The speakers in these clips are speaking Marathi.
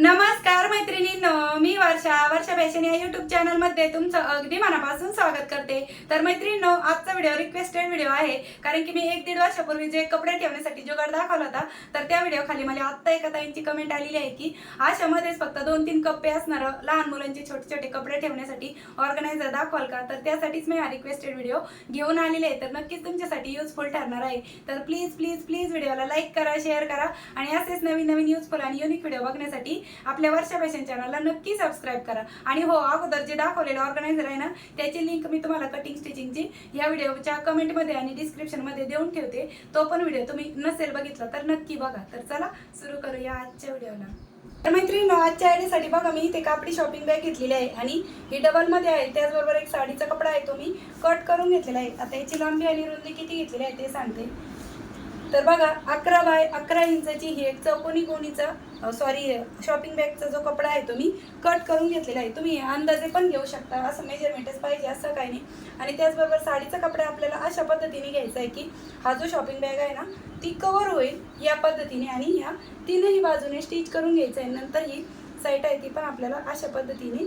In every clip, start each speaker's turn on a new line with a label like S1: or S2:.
S1: नमस्कार मैत्रिणींनो मी वर्षा. वर्षा फॅशन या युट्यूब चॅनलमध्ये तुमचं अगदी मनापासून स्वागत करते. तर मैत्रिणींनो आजचा व्हिडिओ रिक्वेस्टेड व्हिडिओ आहे. कारण की मी एक दीड वर्षापूर्वी जे कपडे ठेवण्यासाठी जुगाड दाखवला होता तर त्या व्हिडिओ खाली मला आत्ता एका ताईंची कमेंट आलेली आहे की आशामध्येच फक्त दोन तीन कप्पे असणार लहान मुलांचे छोटे छोटे कपडे ठेवण्यासाठी ऑर्गनायझर दाखवाल का? तर त्यासाठीच मी हा रिक्वेस्टेड व्हिडिओ घेऊन आलेले आहे. तर नक्कीच तुमच्यासाठी युजफुल ठरणार आहे. तर प्लीज प्लीज प्लीज व्हिडिओला लाईक करा शेअर करा. आणि असेच नवीन नवीन युजफुल आणि युनिक व्हिडिओ बघण्यासाठी आपल्या वर्षा फॅशन चॅनलला नक्की सबस्क्राईब करा. आणि हो अगोदर जे दाखवलेलं ऑर्गनायझर आहे ना त्याची लिंक मी तुम्हाला कटिंग स्टिचिंगची या व्हिडिओच्या कमेंटमध्ये आणि डिस्क्रिप्शनमध्ये देऊन ठेवते. तो पण व्हिडिओ तुम्ही नसेल बघितला तर नक्की बघा. तर चला सुरू करूया आजच्या व्हिडिओला तर मैत्रिणी आजच्या आयडीसाठी बघा मी इथे कापडी शॉपिंग बॅग घेतलेली आहे आणि ही डबलमध्ये आहे. त्याचबरोबर एक साडीचा कपडा आहे तो मी कट करून घेतलेला आहे. आता याची लांबी आणि रुंदी किती घेतलेली आहे ते सांगते. तर बघा अकरा बाय अकरा इंचाची ही एक चौकोनी कोणीचा सॉरी शॉपिंग बॅगचा जो कपडा आहे तो मी कट करून घेतलेला आहे. तुम्ही अंदाजे पण घेऊ शकता असं मेजरमेंटच पाहिजे असं काही नाही. आणि त्याचबरोबर साडीचा कपडा आपल्याला अशा पद्धतीने घ्यायचा आहे की हा जो शॉपिंग बॅग आहे ना ती कवर होईल या पद्धतीने आणि ह्या तीनही बाजूने स्टिच करून घ्यायचं आहे. नंतर ही साईट आहे ती पण आपल्याला अशा पद्धतीने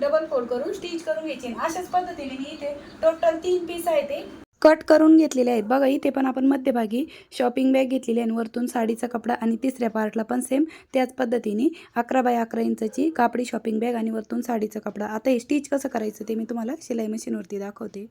S1: डबल फोल्ड करून स्टिच करून घ्यायची अशाच पद्धतीने मी इथे टोटल तीन पीस आहे ते कट करून घेतलेले आहेत. बघा इथे पण आपण मध्यभागी शॉपिंग बॅग घेतलेली आहे आणि वरतून साडीचा कपडा आणि तिसऱ्या पार्टला पण सेम त्याच पद्धतीने अकरा बाय अकरा इंचची कापडी शॉपिंग बॅग आणि वरतून साडीचा कपडा. आता हे स्टिच कसं करायचं ते मी तुम्हाला शिलाई मशीनवरती दाखवते.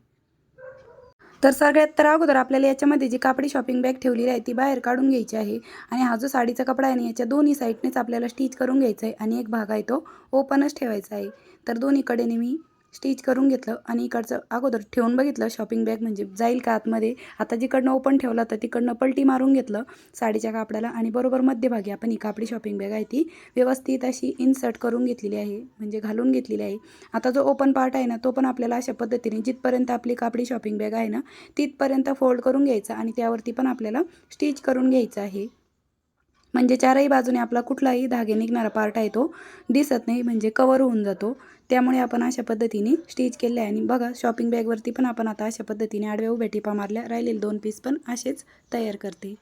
S1: तर सगळ्यात तर अगोदर आपल्याला याच्यामध्ये जी कापडी शॉपिंग बॅग ठेवलेली आहे ती बाहेर काढून घ्यायची आहे आणि हा जो साडीचा कपडा आहे ना याच्या दोन्ही साईडनेच आपल्याला स्टिच करून घ्यायचा आहे आणि एक भाग आहे तो ओपनच ठेवायचा आहे. तर दोन्हीकडेने मी स्टिच करून घेतलं आणि इकडचं अगोदर ठेवून बघितलं शॉपिंग बॅग म्हणजे जाईल का आतमध्ये. आता जिकडनं ओपन ठेवला तर तिकडनं पलटी मारून घेतलं साडीच्या कापडाला आणि बरोबर मध्यभागी आपण ही कापडी शॉपिंग बॅग आहे ती व्यवस्थित अशी इन्सर्ट करून घेतलेली आहे म्हणजे घालून घेतलेली आहे. आता जो ओपन पार्ट आहे ना तो पण आपल्याला अशा पद्धतीने जिथपर्यंत आपली कापडी शॉपिंग बॅग आहे ना तिथपर्यंत फोल्ड करून घ्यायचा आणि त्यावरती पण आपल्याला स्टिच करून घ्यायचं आहे. म्हणजे चारही बाजूने आपला कुठलाही धागे निघणारा पार्ट आहे तो दिसत नाही म्हणजे कवर होऊन जातो. त्यामुळे आपण अशा पद्धतीने स्टिच केले आहे आणि बघा शॉपिंग बॅगवरती पण आपण आता अशा पद्धतीने आडव्या उभ्या टिपा मारल्या राहिलेले दोन पीस पण असेच तयार करते.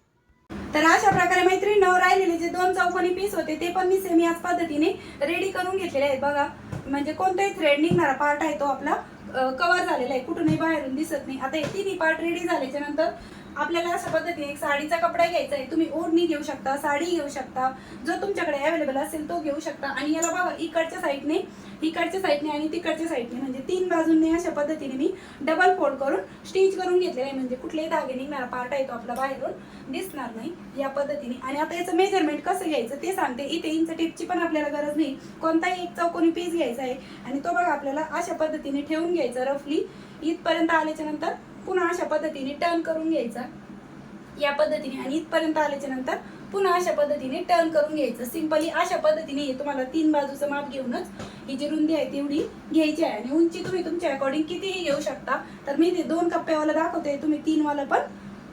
S1: तर अशा प्रकारे मैत्रीण राहिलेले जे दोन चौकोनी पीस होते ते पण मी सेम याच पद्धतीने रेडी करून घेतलेले आहेत. बघा म्हणजे कोणताही थ्रेड निघणारा पार्ट आहे तो आपला कव्हर झालेला आहे. कुठूनही बाहेरून दिसत नाही. आता हे तिन्ही पार्ट रेडी झाल्याच्यानंतर आपल्याला अशा पद्धतीने एक साडीचा कपडा घ्यायचा आहे. तुम्ही ओढणी घेऊ शकता साडी घेऊ शकता जो तुमच्याकडे अवेलेबल असेल तो घेऊ शकता. आणि याला बघा इकडच्या साईडने इकडच्या साईडने आणि तिकडच्या साईडने म्हणजे तीन बाजूंनी अशा पद्धतीने मी डबल फोल्ड करून स्टिच करून घेतलेला आहे. म्हणजे कुठलेही धागे निघणारा पार्ट आहे तो आपला बाहेरून दिसणार नाही या पद्धतीने. आणि आता याचं मेजरमेंट कसं घ्यायचं ते सांगते. इथे इंच टिपची पण आपल्याला गरज नाही. कोणताही एक चौकोनी पीस घ्यायचा आहे. आणि तो बघा आपल्याला अशा पद्धतीने ठेवून घ्यायचा रफली इथपर्यंत आल्याच्यानंतर पुन्हा अशा पद्धतीने टर्न करून घ्यायचा. या पद्धतीने आणि इथपर्यंत आल्याच्यानंतर पुन्हा अशा पद्धतीने टर्न करून घ्यायचं. सिंपली अशा पद्धतीने हे तुम्हाला तीन बाजूचं माप घेऊनच ही जी रुंदी आहे तेवढी घ्यायची आहे. आणि उंची तुम्ही तुमच्या अकॉर्डिंग कितीही घेऊ शकता तर मी ते दोन कप्प्यावाला दाखवते तुम्ही तीनवाला पण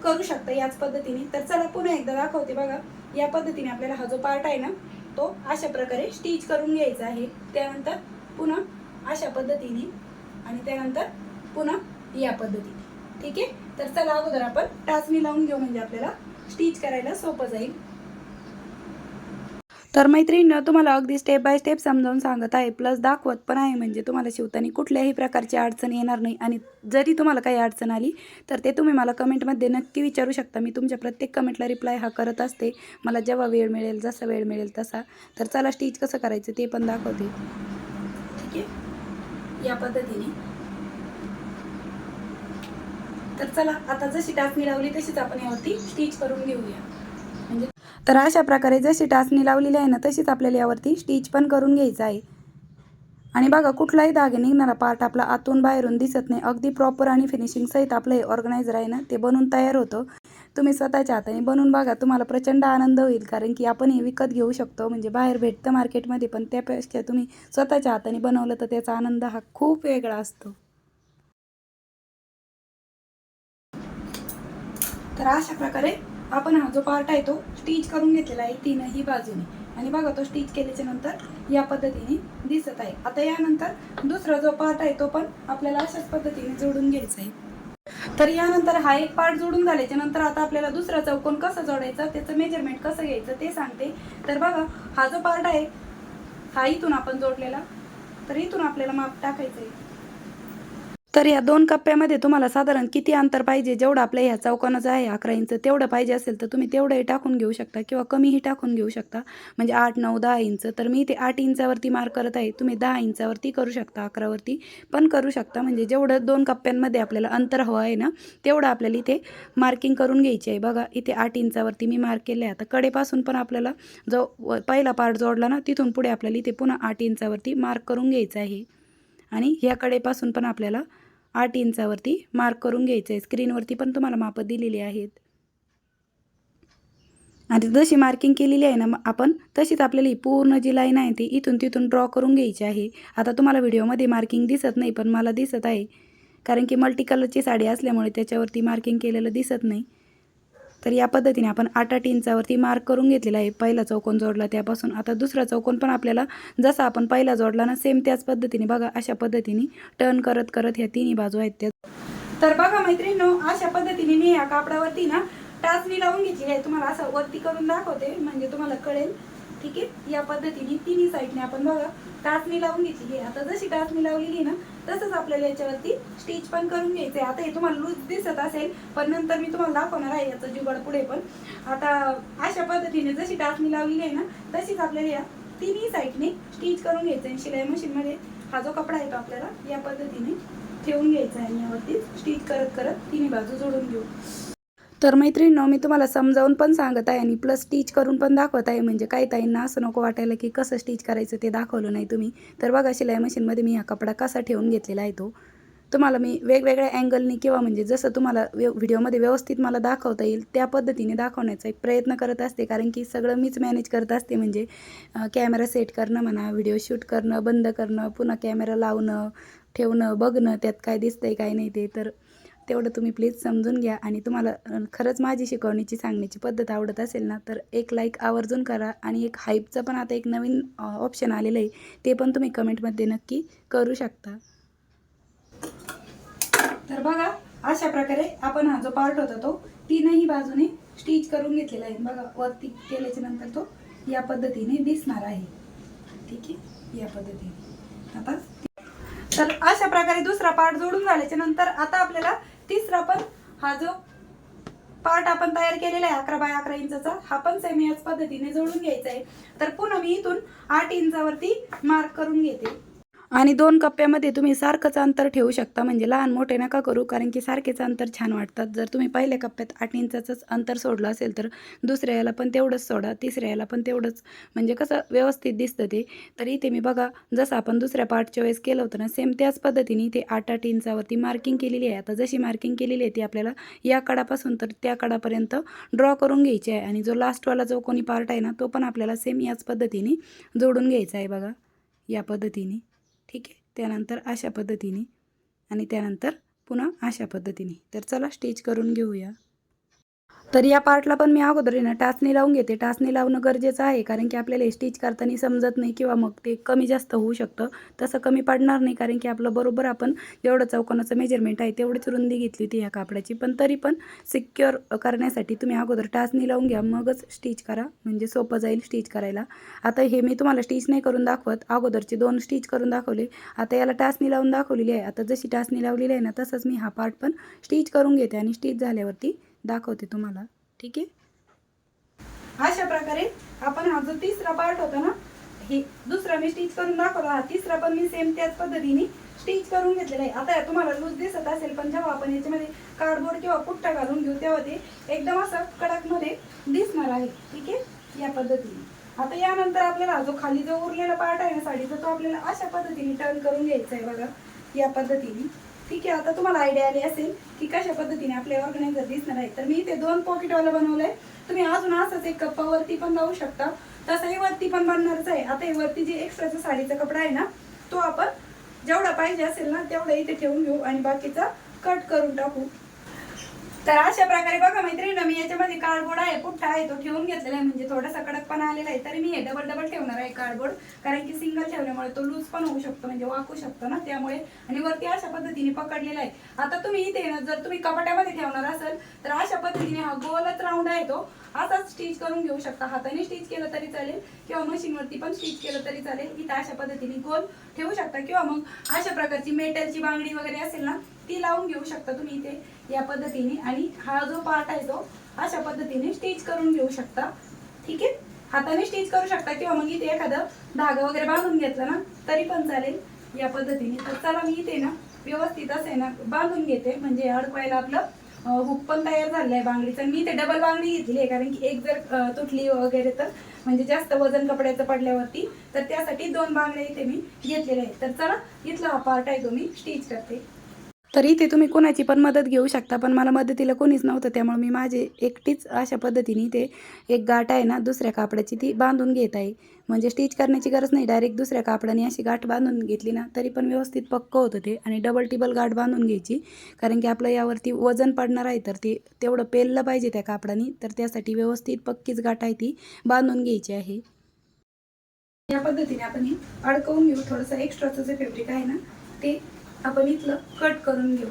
S1: करू शकता याच पद्धतीने. तर चला पुन्हा एकदा दाखवते बघा. या पद्धतीने आपल्याला हा जो पार्ट आहे ना तो अशा प्रकारे स्टिच करून घ्यायचा आहे. त्यानंतर पुन्हा अशा पद्धतीने आणि त्यानंतर पुन्हा या पद्धतीने. ठीक आहे? तर चला अगोदर आपण टाचणी लावून घेऊ म्हणजे आपल्याला स्टिच करायला सोपं जाईल. तर मैत्रिणीनं तुम्हाला अगदी स्टेप बाय स्टेप समजावून सांगत आहे. प्लस दाखवत पण आहे म्हणजे तुम्हाला शिवताना कुठल्याही प्रकारची अडचण येणार नाही. आणि जरी तुम्हाला काही अडचण आली तर ते तुम्ही मला कमेंटमध्ये नक्की विचारू शकता. मी तुमच्या प्रत्येक कमेंटला रिप्लाय हा करत असते. मला जेव्हा वेळ मिळेल जसा वेळ मिळेल तसा. तर चला स्टिच कसं करायचं ते पण दाखवते. ठीक आहे? या पद्धतीने. तर चला आता जशी टाचणी लावली तशीच आपण यावरती स्टिच करून घेऊया. म्हणजे तर अशा प्रकारे जशी टाचणी लावलेली आहे ना तशीच आपल्याला यावरती स्टिच पण करून घ्यायचं आहे. आणि बघा कुठलाही धागे निघणारा पार्ट आपला आतून बाहेरून दिसत नाही. अगदी प्रॉपर आणि फिनिशिंग सहित आपलं हे ऑर्गनायझर आहे ना ते बनून तयार होतं. तुम्ही स्वतःच्या हाताने बनवून बघा तुम्हाला प्रचंड आनंद होईल. कारण की आपण हे विकत घेऊ शकतो. म्हणजे बाहेर भेटतं मार्केटमध्ये पण त्यापेक्षा तुम्ही स्वतःच्या हाताने बनवलं तर त्याचा आनंद हा खूप वेगळा असतो. तर अशा प्रकारे आपण हा जो पार्ट आहे तो स्टिच करून घेतलेला आहे तीनही बाजूने. आणि बघा तो स्टिच केल्याच्यानंतर या पद्धतीने दिसत आहे. आता यानंतर दुसरा जो पार्ट आहे तो पण आपल्याला अशाच पद्धतीने जोडून घ्यायचा आहे. तर यानंतर हा एक पार्ट जोडून झाल्याच्यानंतर आता आपल्याला दुसरा चौकोन कसं जोडायचा त्याचं मेजरमेंट कसं घ्यायचं ते सांगते. तर बघा हा जो पार्ट आहे हा इथून आपण जोडलेला. तर इथून आपल्याला माप टाकायचं आहे तर या दोन कप्प्यामध्ये तुम्हाला साधारण किती अंतर पाहिजे? जेवढं आपल्या ह्या चौकोनाचं आहे अकरा इंच तेवढं पाहिजे असेल तर तुम्ही तेवढंही टाकून घेऊ शकता किंवा कमीही टाकून घेऊ शकता. म्हणजे आठ नऊ दहा इंच. तर मी ते आठ इंचावरती मार्क करत आहे. तुम्ही दहा इंचावरती करू शकता अकरावरती पण करू शकता. म्हणजे जेवढं दोन कप्प्यांमध्ये आपल्याला अंतर हवं आहे ना तेवढं आपल्याला इथे मार्किंग करून घ्यायची आहे. बघा इथे आठ इंचावरती मी मार्क केले. आहे आता कडेपासून पण आपल्याला जो व- पहिला पार्ट जोडला ना तिथून पुढे आपल्याला इथे पुन्हा आठ इंचावरती मार्क करून घ्यायचं आहे. आणि ह्या कडेपासून पण आपल्याला आठ इंचावरती मार्क करून घ्यायचं आहे स्क्रीनवरती पण तुम्हाला मापं दिलेली आहेत. आणि जशी मार्किंग केलेली आहे ना मग आपण तशीच आपल्याला ही पूर्ण जी लाईन आहे ती इथून तिथून ड्रॉ करून घ्यायची आहे. आता तुम्हाला व्हिडिओमध्ये मार्किंग दिसत नाही पण मला दिसत आहे. कारण की मल्टी कलरची साडी असल्यामुळे त्याच्यावरती मार्किंग केलेलं दिसत नाही. तर या पद्धतीने आपण आठ आठ इंचावरती मार्क करून घेतलेला आहे. पहिला चौकोन जोडला त्यापासून. आता दुसरा चौकोन पण आपल्याला जसा आपण पहिला जोडला ना सेम त्याच पद्धतीने बघा अशा पद्धतीने टर्न करत करत ह्या तिन्ही बाजू आहेत त्या. तर बघा मैत्रिणीनो अशा पद्धतीने मी या कापडावरती ना टाचणी लावून घेतली आहे. तुम्हाला असं वरती करून दाखवते म्हणजे तुम्हाला कळेल. ठीक आहे? या पद्धतीने तिन्ही साईडने आपण बघा टाचणी लावून घेतली. आहे आता जशी टाचणी लावलेली आहे ना तसंच आपल्याला याच्यावरती स्टिच पण करून घ्यायचं आहे आता हे तुम्हाला लूज दिसत असेल पण नंतर मी तुम्हाला दाखवणार आहे याचं जुगाड पुढे पण. आता अशा पद्धतीने जशी टाचणी लावलेली आहे ना तशीच आपल्याला या तिन्ही साईडने स्टिच करून घ्यायचं आहे शिलाई मशीनमध्ये हा जो कपडा येतो आपल्याला या पद्धतीने ठेवून घ्यायचा आहे. आणि यावरती स्टिच करत करत तिन्ही बाजू जोडून घेऊ. तर मैत्रिणींनो मी तुम्हाला समजावून पण सांगत आहे आणि प्लस स्टिच करून पण दाखवत आहे. म्हणजे काही ताईंना असं नको वाटायला की कसं स्टिच करायचं ते दाखवलं नाही तुम्ही. तर बघा शिलाई मशीनमध्ये मी हा कपडा कसा ठेवून घेतलेला आहे तो. तुम्हाला मी वेगवेगळ्या अँगलनी किंवा म्हणजे जसं तुम्हाला व्य व्हिडिओमध्ये व्यवस्थित मला दाखवता येईल त्या पद्धतीने दाखवण्याचा एक प्रयत्न करत असते. कारण की सगळं मीच मॅनेज करत असते. म्हणजे कॅमेरा सेट करणं म्हणा व्हिडिओ शूट करणं बंद करणं पुन्हा कॅमेरा लावणं ठेवणं बघणं त्यात काय दिसतंय काय नाही ते. तर तेवढं तुम्ही प्लीज समजून घ्या आणि तुम्हाला खरंच माझी शिकवण्याची सांगण्याची पद्धत आवडत असेल ना तर एक लाईक आवर्जून करा आणि एक हाईपचं पण आता एक नवीन ऑप्शन आलेलं आहे ते पण तुम्ही कमेंटमध्ये नक्की करू शकता. तर बघा अशा प्रकारे आपण हा जो पार्ट होता तो तीनही बाजूने स्टिच करून घेतलेला आहे. बघा वरती केल्याच्यानंतर तो या पद्धतीने दिसणार आहे. ठीक आहे? या पद्धतीने. आता तर अशा प्रकारे दुसरा पार्ट जोडून झाल्याच्यानंतर आता आपल्याला तिसरा पण हा जो पार्ट आपण तयार केलेला आहे अकरा बाय अकरा इंचाचा हा पण सेम याच पद्धतीने जोडून घ्यायचा आहे. तर पुन्हा मी इथून आठ इंचावरती मार्क करून घेते. आणि दोन कप्प्यामध्ये तुम्ही सारखंच अंतर ठेवू शकता. म्हणजे लहान मोठे नका करू कारण की सारखेच अंतर छान वाटतात. जर तुम्ही पहिल्या कप्प्यात आठ इंचाचंच अंतर सोडलं असेल तर दुसऱ्या याला पण तेवढंच सोडा तिसऱ्या याला पण तेवढंच. म्हणजे कसं व्यवस्थित दिसतं ते. तर इथे मी बघा जसं आपण दुसऱ्या पार्टच्या वेळेस केलं होतं ना सेम त्याच पद्धतीने इथे आठ आठ इंचावरती मार्किंग केलेली आहे. आता जशी मार्किंग केलेली आहे ती आपल्याला या कडापासून तर त्या कडापर्यंत ड्रॉ करून घ्यायची आहे. आणि जो लास्टवाला जो कोणी पार्ट आहे ना तो पण आपल्याला सेम याच पद्धतीने जोडून घ्यायचा आहे बघा. या पद्धतीने. ठीक आहे? त्यानंतर अशा पद्धतीने आणि त्यानंतर पुन्हा अशा पद्धतीने. तर चला स्टिच करून घेऊया. तर या पार्टला पण मी अगोदर आहे ना टाचणी लावून घेते. टाचणी लावणं गरजेचं आहे कारण की आपल्याला स्टिच करताना समजत नाही किंवा मग ते कमी जास्त होऊ शकतं. तसं कमी पडणार नाही कारण की आपलं बरोबर आपण जेवढं चौकोनाचं मेजरमेंट आहे तेवढीच रुंदी घेतली होती ह्या कापडाची. पण तरी पण सिक्युअर करण्यासाठी तुम्ही अगोदर टाचणी लावून घ्या मगच स्टिच करा. म्हणजे सोपं जाईल स्टिच करायला. आता हे मी तुम्हाला स्टिच नाही करून दाखवत अगोदरचे दोन स्टिच करून दाखवले. आता याला टाचणी लावून दाखवलेली आहे. आता जशी टाचणी लावलेली आहे ना तसंच मी हा पार्ट पण स्टिच करून घेते आणि स्टिच झाल्यावरती दाखवते तुम्हाला. ठीक आहे? अशा प्रकारे आपण हा जो तिसरा पार्ट होता ना हे दुसरा मी स्टिच करून दाखवला. हा तिसरा पण मी सेम त्याच पद्धतीने स्टिच करून घेतलेला आहे. आता तुम्हाला लूज दिसत असेल पण जेव्हा आपण याच्यामध्ये कार्डबोर्ड किंवा पुट्टा घालून घेऊ तेव्हा ते एकदम असं कडकमध्ये दिसणार आहे. ठीक आहे? या पद्धतीने. आता यानंतर आपल्याला जो खाली जो उरलेला पार्ट आहे ना साडीचा तो आपल्याला अशा पद्धतीने टर्न करून घ्यायचा आहे बघा. या पद्धतीने. ठीक आहे आता तुम्हाला आयडिया आली असेल की कशा पद्धतीने आपले ऑर्गनायझर दिसणार आहे तर मी इथे दोन पॉकेटवाला आहे तुम्ही अजून असंच एक कप्पावरती पण लावू शकता. तसंही वरती पण बनणारच आहे. आता हे वरती जे एक्स्ट्राचा साडीचा कपडा आहे ना तो आपण जेवढा पाहिजे असेल ना तेवढा इथे ठेवून घेऊ आणि बाकीचा कट करून टाकू. तर अशा प्रकारे बघा मैत्रिणी मी याच्यामध्ये कार्डबोर्ड आहे पुठ्ठा आहे तो ठेवून घेतलेला आहे. म्हणजे थोडासा कडकपणा आलेला आहे तरी मी हे डबल डबल ठेवणार आहे कार्डबोर्ड कारण की सिंगल ठेवल्यामुळे तो लूज पण होऊ शकतो म्हणजे वाकू शकतो ना त्यामुळे. आणि वरती अशा पद्धतीने पकडलेला आहे. आता तुम्ही इथे जर तुम्ही कपाट्यामध्ये ठेवणार असाल तर अशा पद्धतीने हा गोलच राऊंड आहे तो. असाच स्टिच करून घेऊ शकता. हाताने स्टिच केलं तरी चालेल किंवा मशीनवरती पण स्टिच केलं तरी चालेल. इथं अशा पद्धतीने गोल ठेवू शकता. किंवा मग अशा प्रकारची मेटलची बांगडी वगैरे असेल ना ती लावून घेऊ शकता तुम्ही इथे. या पद्धतीने आणि हा जो पार्ट आहे तो अशा पद्धतीने स्टिच करून घेऊ शकता. ठीक आहे? हाताने स्टिच करू शकता किंवा मग इथे एखादं धागा वगैरे बांधून घेतलं ना तरी पण चालेल या पद्धतीने. तर चला मी इथे ना व्यवस्थित असे ना बांधून घेते. म्हणजे अडकवायला आपलं हुक पण तयार झालेलं आहे बांगडीचं. मी इथे डबल बांगडी घेतली आहे कारण की एक जर तुटली वगैरे तर म्हणजे जास्त वजन कपड्याचं पडल्यावरती तर त्यासाठी दोन बांगड्या इथे मी घेतलेल्या आहेत. तर चला इथला हा पार्ट आहे तो मी स्टिच करते. तरी ते तुम्ही कोणाची पण मदत घेऊ शकता पण मला मदतीला कोणीच नव्हतं त्यामुळे मी माझे एकटीच अशा पद्धतीने इथे एक गाठ आहे ना दुसऱ्या कापडाची ती बांधून घेत आहे. म्हणजे स्टिच करण्याची गरज नाही डायरेक्ट दुसऱ्या कापडाने अशी गाठ बांधून घेतली ना तरी पण व्यवस्थित पक्क होतं ते आणि डबल टिबल गाठ बांधून घ्यायची. कारण की आपलं यावरती वजन पडणार आहे तर ते तेवढं पेललं पाहिजे त्या कापडाने तर त्यासाठी व्यवस्थित पक्कीच गाठ आहे ती बांधून घ्यायची आहे. या पद्धतीने आपण हे अडकवून घेऊ थोडंसं एक्स्ट्राचं जे फेब्रिक आहे ना ते आपण इथलं कट करून घेऊ.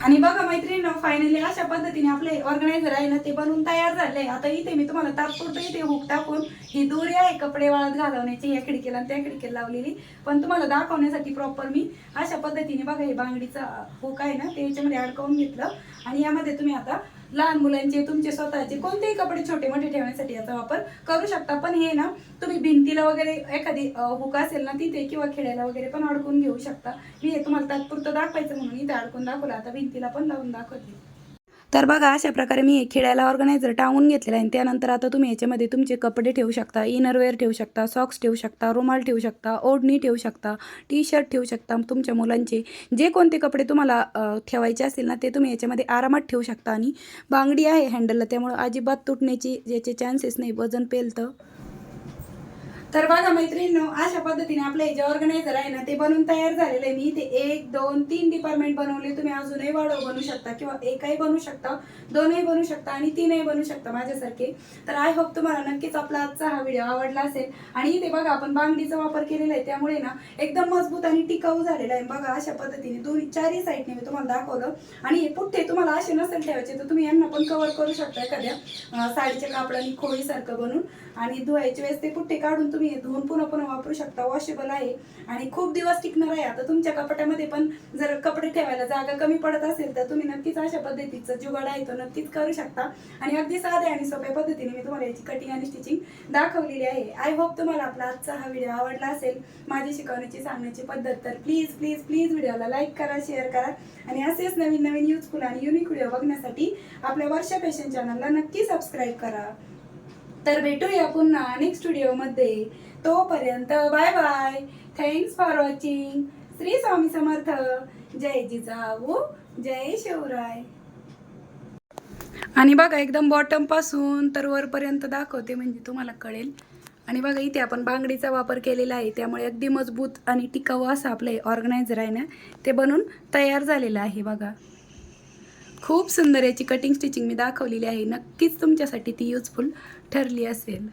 S1: आणि बघा मैत्रिणी फायनली अशा पद्धतीने आपले ऑर्गनायझर आहे ना ते बनवून तयार झाले. आता इथे मी तुम्हाला तात्पुरतं इथे हुक टाकून ही दोरी आहे कपडे वाळत घालवण्याची या खिडकीला आणि त्या खिडकीला लावलेली. पण तुम्हाला दाखवण्यासाठी प्रॉपर मी अशा पद्धतीने बघा हे बांगडीचा हुक आहे ना ते याच्यामध्ये अडकवून घेतलं. आणि यामध्ये तुम्ही आता लहान मुलांचे तुमचे स्वतःचे कोणतेही कपडे छोटे मोठे ठेवण्यासाठी याचा वापर करू शकता. पण हे ना तुम्ही भिंतीला वगैरे एखादी हुका असेल ना तिथे किंवा खेळायला वगैरे पण अडकून घेऊ शकता. मी हे तुम्हाला तात्पुरतं दाखवायचं म्हणून इथे अडकून दाखवलं. आता भिंतीला पण लावून दाखवते. तर बघा अशा प्रकारे मी हे खेळायला ऑर्गनायझर टावून घेतलेला आहे. आणि त्यानंतर आता तुम्ही याच्यामध्ये तुमचे कपडे ठेवू शकता इनरवेअर ठेवू शकता सॉक्स ठेवू शकता रुमाल ठेवू शकता ओढणी ठेवू शकता टी शर्ट ठेवू शकता. तुमच्या मुलांचे जे कोणते कपडे तुम्हाला ठेवायचे असतील ना ते तुम्ही याच्यामध्ये आरामात ठेवू शकता. आणि बांगडी आहे हँडलला त्यामुळं अजिबात तुटण्याची ज्याचे चान्सेस नाही. वजन पेलतं. तर बघा मैत्रिणींनो अशा पद्धतीने आपलं हे जे ऑर्गनायझर आहे ना ते बनवून तयार झालेलं आहे. मी इथे एक दोन तीन डिपार्टमेंट बनवले. तुम्ही अजूनही वाढव बनवू शकता किंवा एकही बनवू शकता दोनही बनवू शकता आणि तीनही बनवू शकता माझ्यासारखे. तर आय होप तुम्हाला नक्कीच आपला आजचा हा व्हिडिओ आवडला असेल. आणि इथे बघा आपण बांगडीचा वापर केलेला आहे. त्यामुळे ना एकदम मजबूत आणि टिकाऊ झालेला आहे. बघा अशा पद्धतीने दोन्ही चारही साईडने मी तुम्हाला दाखवलं. आणि हे पुठ्ठे तुम्हाला असे नसेल ठेवायचे तर तुम्ही यांना पण कव्हर करू शकता एखाद्या साडीच्या कापडाने खोळीसारखं बनवून आणि धुवायच्या वेळेस ते पुठ्ठे काढून तुम्ही तुम्ही धुवून पुन्हा पुन्हा वापरू शकता. वॉशेबल आहे. आणि खूप दिवस टिकणार आहे. आता तुमच्या कपाटामध्ये पण जर कपडे ठेवायला जागा कमी पडत असेल तर तुम्ही नक्कीच अशा पद्धतीचं जुगाड आहे तो नक्कीच करू शकता. आणि अगदी साध्या आणि सोप्या पद्धतीने मी तुम्हाला याची कटिंग आणि स्टिचिंग दाखवलेली आहे. आय होप तुम्हाला आपला आजचा हा व्हिडिओ आवडला असेल. माझी शिकवण्याची सांगण्याची पद्धत तर प्लीज प्लीज प्लीज व्हिडिओला लाईक करा शेअर करा. आणि असेच नवीन नवीन युजफुल आणि युनिक व्हिडिओ बघण्यासाठी आपल्या वर्षा फॅशन चॅनलला नक्की सबस्क्राईब करा. तर भेटूया पुन्हा नेक्स्ट व्हिडिओमध्ये तोपर्यंत bye bye thanks for watching Shri Swami Samarth. जय जिजाऊ. जय शिवराय. आणि बघा एकदम बॉटमपासून तर वरपर्यंत दाखवते म्हणजे तुम्हाला कळेल. आणि बघा इथे आपण बांगडीचा वापर केलेला आहे. त्यामुळे अगदी मजबूत आणि टिकाऊ असं आपलं ऑर्गनायझर आहे ना ते बनून तयार झालेलं आहे बघा. खूप सुंदर याची कटिंग स्टिचिंग मी दाखवलेली आहे. नक्कीच तुमच्यासाठी ती युजफुल ठरली असेल.